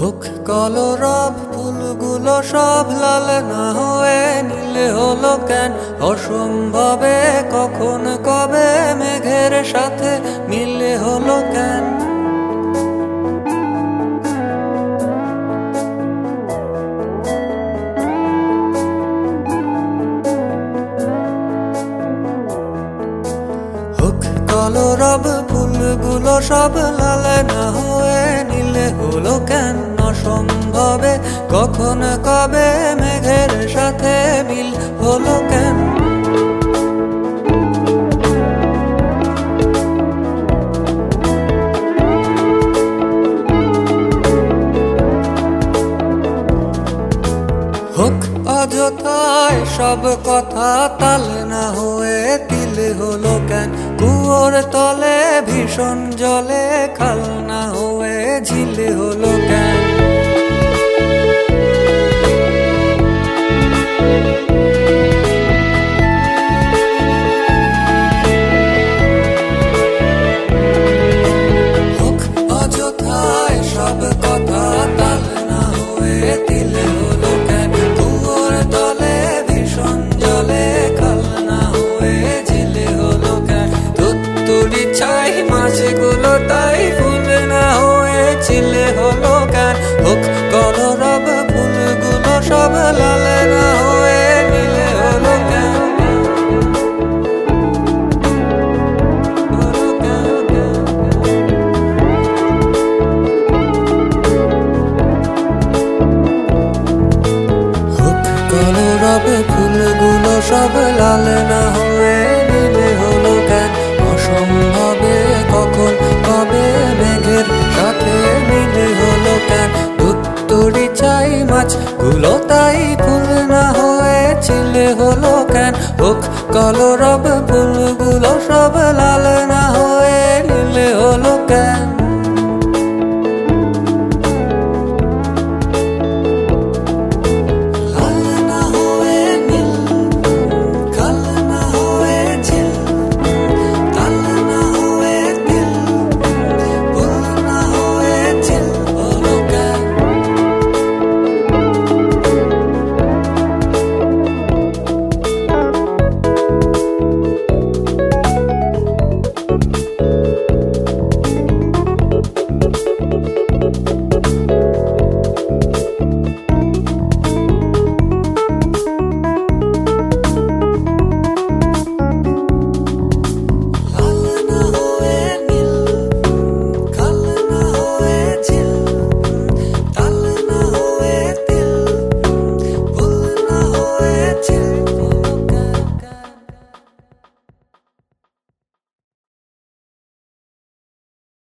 হোক কলরব, ফুলগুলো সব লাল না হয়ে নীলে হলো কেন? অসম্ভবে কখন কবে মেঘের সাথে মিলে হলো কেন? হোক কলরব, ফুলগুলো সব লাল অসম্ভবে কখন, কবে মেঘের সাথে মিল হলো কেন? হোক, অযথায় সব কথা তালে না হয়ে তিলে হলো কেন? কুয়োর তলে ভীষণ জলে খাল না হয়ে ঝিলে হলো ছাই মাছগুলো তাই ফুল না হয়ে ছিলে হলো কেন। হোক কলরব ফুলগুলো সব লাল না হয়ে নীলে হলো কেন। হোক ফুলগুলো সব লাল না হয়ে গুলো তাই ফুল না হয়ে ছিলে হলো কেন? হোক কলরব